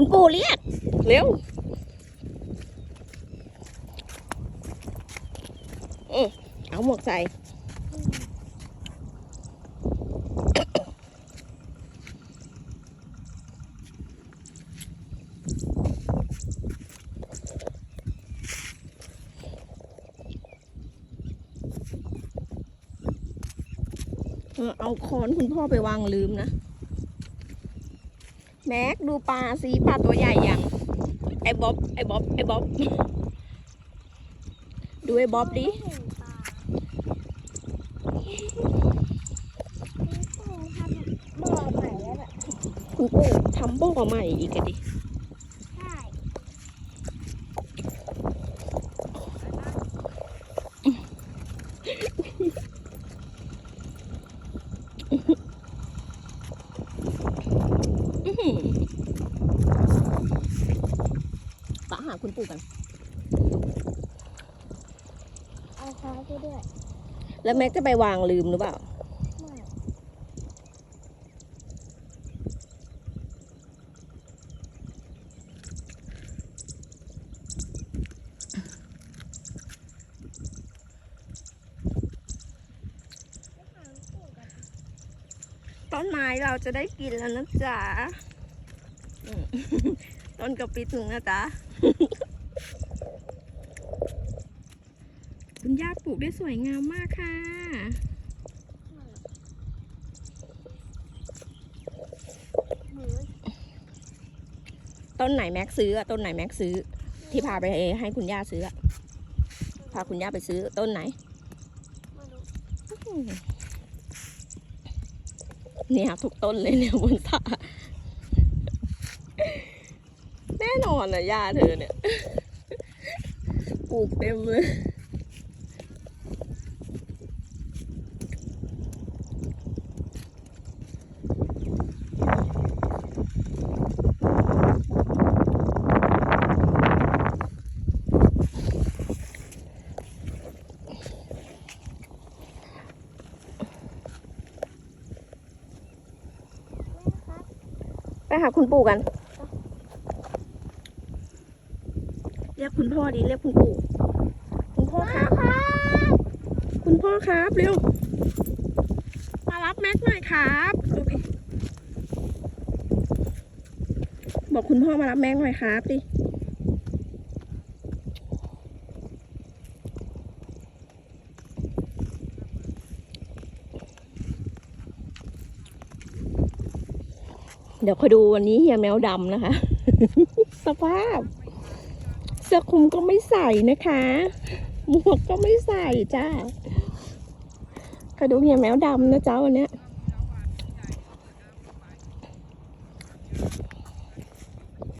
คุณปู่เรียก เร็วอืมเอาหมวกใส่เออเอาค้อนคุณพ่อไปวางลืมนะ แม็กดูปลาสิปลาตัวใหญ่ยังไอ้บ๊อบไอ้บ๊อบไอ้บ๊อบดูไอ้บ๊อบดิเห็นปลานี่ปู่ทำบ่อใหม่แล้วน่ะคุณปู่ทำบ่อใหม่อีกอะดิ ใช่ อื้อหือปา หาคุณปู่กันเอาค้างไปด้วยแล้วแม็กจะไปวางลืมหรือเปล่า ไม่ต้นไม้เราจะได้กินแล้วนะจ๊ะอืม ต้นกระปิดหนึ่งนะจ๊ะคุณย่าปลูกได้สวยงามมากค่ะมือต้นไหนแม็กซื้ออะต้นไหนแม็กซื้อ ที่พาไปให้คุณย่าซื้ออะพาคุณย่าไปซื้อต้นไหนไม่รู้เนี่ยทุกต้นเลยเนี่ยบนสระ แน่นอนนะย่าเธอเนี่ย ปลูกเต็มเลยไปหาคุณปู่กัน เรียกคุณพ่อดิเรียกคุณปู่คุณพ่อครับ คุณพ่อครับเร็วมารับแม็กหน่อยครับโอเคบอกคุณพ่อมารับแม็กหน่อยครับดิเดี๋ยวคอยดูวันนี้เฮียแมวดำนะคะ สภาพ เสื้อคลุมก็ไม่ใส่นะคะ หมวกก็ไม่ใส่จ้าคอยดูเฮียแมวดำนะเจ้าวันเนี้ย